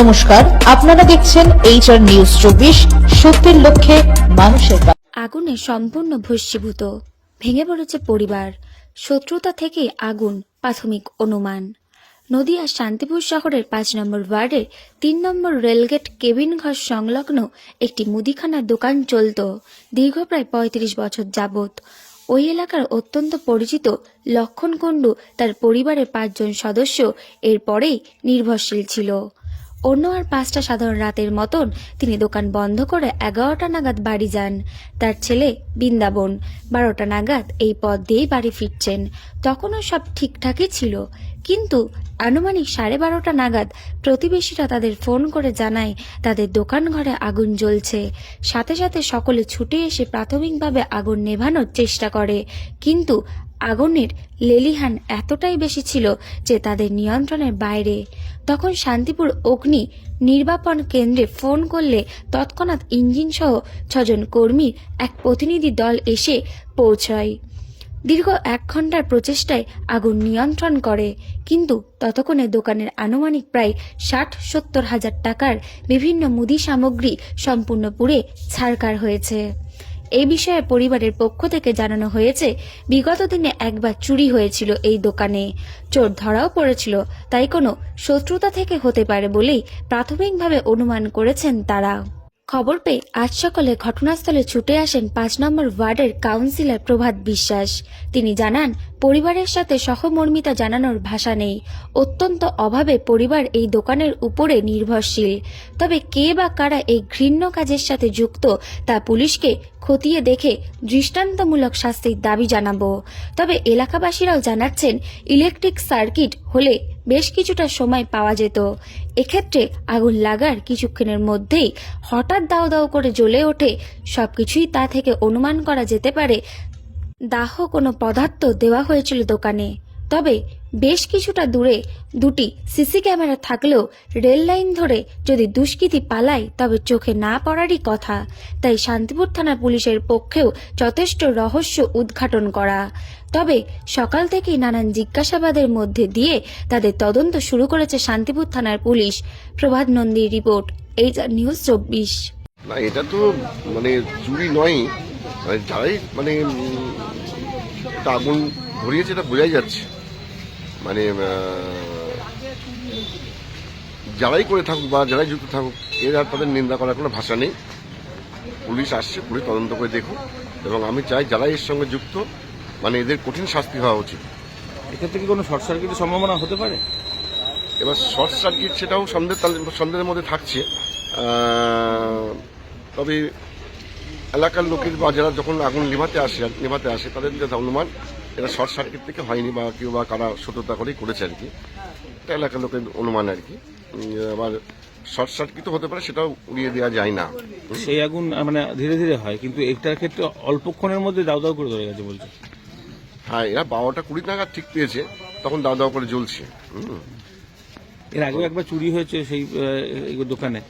নমস্কার, আপনারা দেখছেন এইচআর নিউজ চব্বিশ, সত্যের লক্ষ্যে মানুষের আগুনে সম্পূর্ণ ভস্মীভূত, ভেঙে পড়েছে পরিবার, শত্রুতা থেকে আগুন, প্রাথমিক অনুমান। নদিয়া শান্তিপুর শহরের পাঁচ নম্বর ওয়ার্ডের তিন নম্বর রেলগেট কেবিন ঘর সংলগ্ন একটি মুদিখানার দোকান চলত, দীর্ঘ প্রায় পঁয়ত্রিশ বছর যাবৎ। ওই এলাকার অত্যন্ত পরিচিত লক্ষণ কুণ্ডু তার পরিবারের পাঁচজন সদস্য এরপরেই নির্ভরশীল ছিল। অন্য আর পাঁচটা সাধারণ রাতের মতন তিনি দোকান বন্ধ করে এগারোটা নাগাদ বাড়ি যান। তার ছেলে বৃন্দাবন। বারোটা নাগাদ এই পথ দিয়েই বাড়ি ফিরছেন। তখনও সব ঠিকঠাকই ছিল। কিন্তু আনুমানিক সাড়ে বারোটা নাগাদ প্রতিবেশীরা তাদের ফোন করে জানায়, তাদের দোকান ঘরে আগুন জ্বলছে। সাথে সাথে সকলে ছুটে এসে প্রাথমিকভাবে আগুন নেভানোর চেষ্টা করে। কিন্তু আগুনের লেলিহান এতটাই বেশি ছিল যে তাদের নিয়ন্ত্রণের বাইরে তখন শান্তিপুর অগ্নি নির্বাপন কেন্দ্রে ফোন করলে তৎক্ষণাৎ ইঞ্জিন সহ ছজন কর্মীর এক প্রতিনিধি দল এসে পৌঁছায়। দীর্ঘ এক ঘণ্টার প্রচেষ্টায় আগুন নিয়ন্ত্রণ করে, কিন্তু ততক্ষণে দোকানের আনুমানিক প্রায় ষাট সত্তর হাজার টাকার বিভিন্ন মুদি সামগ্রী সম্পূর্ণ পুড়ে ছাড়কার হয়েছে। এই বিষয়ে পরিবারের পক্ষ থেকে জানানো হয়েছে, বিগত দিনে একবার চুরি হয়েছিল এই দোকানে। চোর ধরাও পড়েছিল, তাই কোনো শত্রুতা থেকে হতে পারে বলেই প্রাথমিকভাবে অনুমান করেছেন তারা। খবর পেয়ে আজ সকালে ঘটনাস্থলে ছুটে আসেন পাঁচ নম্বর ওয়ার্ডের কাউন্সিলর প্রভাত বিশ্বাস। তিনি জানান পরিবারের সাথে সহমর্মিতা জানানোর ভাষা নেই। অত্যন্ত অভাবে পরিবার এই দোকানের উপরে নির্ভরশীল। তবে কে বা কারা এই ঘৃণ্য কাজের সাথে যুক্ত, তা পুলিশকে খতিয়ে দেখে দৃষ্টান্তমূলক শাস্তির দাবি জানাব। তবে এলাকাবাসীরাও জানাচ্ছেন, ইলেকট্রিক সার্কিট হলে বেশ কিছুটা সময় পাওয়া যেত। এক্ষেত্রে আগুন লাগার কিছুক্ষণের মধ্যেই হঠাৎ দাও দাও করে জ্বলে ওঠে। সবকিছুই তা থেকে অনুমান করা যেতে পারে দাহ কোনো পদার্থ দেওয়া হয়েছিল দোকানে। তবে বেশ কিছুটা দূরে দুটি সিসি ক্যামেরা থাকলেও রেল লাইন ধরে যদি দুষ্কৃতী পালায়, তবে চোখে না পড়ারই কথা। তাই শান্তিপুর থানা পুলিশের পক্ষেও যথেষ্ট রহস্য উদ্ঘাটন করা। তবে সকাল থেকেই নানান জিজ্ঞাসাবাদের মধ্যে দিয়ে তাদের তদন্ত শুরু করেছে শান্তিপুর থানার পুলিশ। প্রভাত নন্দীর রিপোর্ট এইচ আর নিউজ চব্বিশ। না, এটা তো মানে চুরি নয় মানে যারাই মানে এটা আগুন ধরিয়েছে এটা বোঝাই যাচ্ছে। মানে যারাই করে থাকুক বা যারাই যুক্ত থাকুক এর আর তাদের নিন্দা করার কোনো ভাষা নেই। পুলিশ আসছে পুলিশ তদন্ত করে দেখুক। এবং আমি চাই যারা এর সঙ্গে যুক্ত মানে এদের কঠিন শাস্তি হওয়া উচিত। এক্ষেত্রে কি কোনো শর্ট সার্কিটের সম্ভাবনা হতে পারে? এবার শর্ট সার্কিট সেটাও সন্দেহ সন্দেহের মধ্যে থাকছে। তবে এলাকার লোকের বা যারা যখন আগুন নেভাতে আসে নেভাতে আসে তাদের যে অনুমান এটা শর্ট সার্কিট থেকে হয়নি বা কেউ বা কারা সততা করেই করেছে আর কি। এটা এলাকার লোকের অনুমান আর কি। আবার শর্ট সার্কিটও হতে পারে সেটাও উড়িয়ে দেওয়া যায় না। সেই আগুন মানে ধীরে ধীরে হয় কিন্তু এটার ক্ষেত্রে অল্পক্ষণের মধ্যে দাও দাও করে ধরে গেছে বলছে। হ্যাঁ এরা বারোটা কুড়ি নাগাদ ঠিক পেয়েছে তখন দাওয়া দাওয়া করে জ্বলছে। হুম। এর আগেও একবার চুরি হয়েছে সেই দোকানে।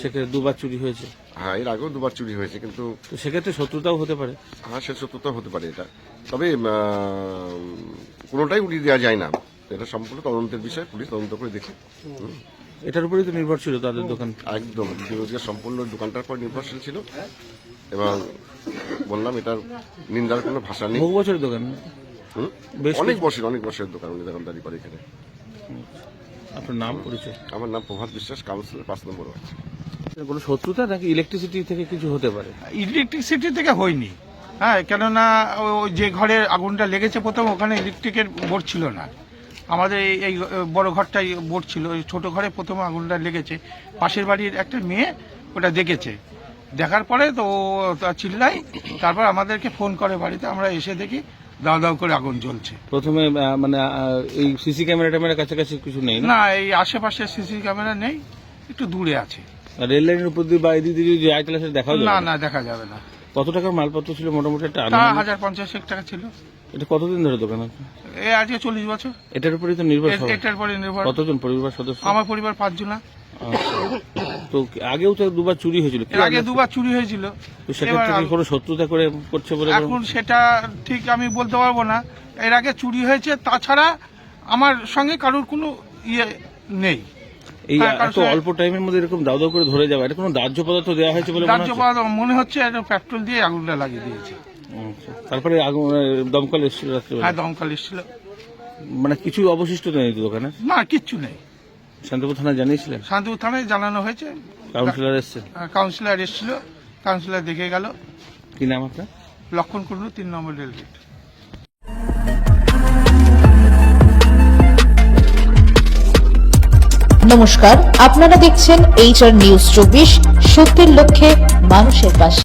সেক্ষেত্রে দুবার চুরি হয়েছে। হ্যাঁ এর আগেও দুবার চুরি হয়েছে কিন্তু তো সেক্ষেত্রে শত্রুতাও হতে পারে। হ্যাঁ সে শত্রুতাও হতে পারে এটা। তবে কোনোটাই উড়িয়ে দেওয়া যায় না। এটা সম্পূর্ণ তদন্তের বিষয় পুলিশ তদন্ত করে দেখে। হুম, এটার উপরেই তো নির্ভর ছিল তাদের দোকান। একদম। সম্পূর্ণ দোকানটার পর নির্ভরশীল ছিল। এবং বললাম এটার নিন্দার কোনো ভাষা নেই। বহু বছরের দোকান। অনেক বছর অনেক বছরের দোকান উনি দোকানদারি করে এখানে। আপনার নাম পরিচয়? আমার নাম প্রভাত বিশ্বাস কাউন্সিলর পাঁচ নম্বর ওয়ার্ড। কোনো শত্রুতা নাকি ইলেকট্রিসিটি থেকে কিছু হতে পারে? ইলেকট্রিসিটি থেকে হয়নি। হ্যাঁ কেননা ওই যে ঘরে আগুনটা লেগেছে প্রথম ওখানে ইলেকট্রিকের বোর্ড ছিল না। আমাদের এই- এই বড় ঘরটাই বোর্ড ছিল ওই ছোট ঘরে প্রথম আগুনটা লেগেছে। পাশের বাড়ির একটা মেয়ে ওটা দেখেছে। দেখার পরে তো ও তা চিল্লাই তারপর আমাদেরকে ফোন করে বাড়িতে আমরা এসে দেখি দাও দাও করে আগুন জ্বলছে। প্রথমে মানে এই সিসি ক্যামেরা ট্যামেরা কাছাকাছি কিছু নেই না? এই আশেপাশে সিসি ক্যামেরা নেই একটু দূরে আছে। রেল লাইনের উপর দিয়ে বা এদিক দিয়ে যদি যায় তাহলে সেটা দেখা যাবে না না। দেখা যাবে না। কত টাকার মালপত্র ছিল মোটামুটি? একটা হাজার পঞ্চাশ টাকা ছিল। এটা কতদিন ধরে দোকান আছে? এ আজকে চল্লিশ বছর। এটার উপরেই তো নির্ভর সবাই। এটার পরে নির্ভর। কতজন পরিবার সদস্য? আমার পরিবার পাঁচজনা। আচ্ছা। তো আগেও তো দুবার চুরি হয়েছিল। কি এর আগে আগে- দুবার চুরি হয়েছিল। তো সেক্ষেত্রে কি এবার কোনো শত্রুতা করে করছে বলে এখন সেটা ঠিক আমি বলতে পারব না। এর আগে চুরি হয়েছে তাছাড়া আমার সঙ্গে কারোর কোনো ইয়ে নেই। এই হ্যাঁ, কারণ এত সে- অল্প টাইমের মধ্যে এরকম দাউ করে ধরে যাবে এটা কোনো দাহ্য পদার্থ দেওয়া হয়েছে বলে মনে হচ্ছে? রাজ্যপাল মনে হচ্ছে একটা পেট্রোল দিয়ে আগুনটা লাগিয়ে দিয়েছে। তারপরে আগুন দমকল এসেছিল হ্যাঁ দমকল এসেছিল। মানে কিছু অবশিষ্ট নেই তো দোকানে না কিচ্ছু নেই। শান্তিপুর থানায় জানিয়েছিলেন? শান্তিপুর থানায় জানানো হয়েছে। কাউন্সিলর এসছেন কাউন্সিলর এসেছিল। কাউন্সিলর দেখে গেল। কি নাম আপনার? লক্ষণ কুণ্ডু তিন নম্বর রেলগেট নমস্কার আপনারা দেখছেন এইচআর নিউজ চব্বিশ সত্যের লক্ষ্যে মানুষের পাশে।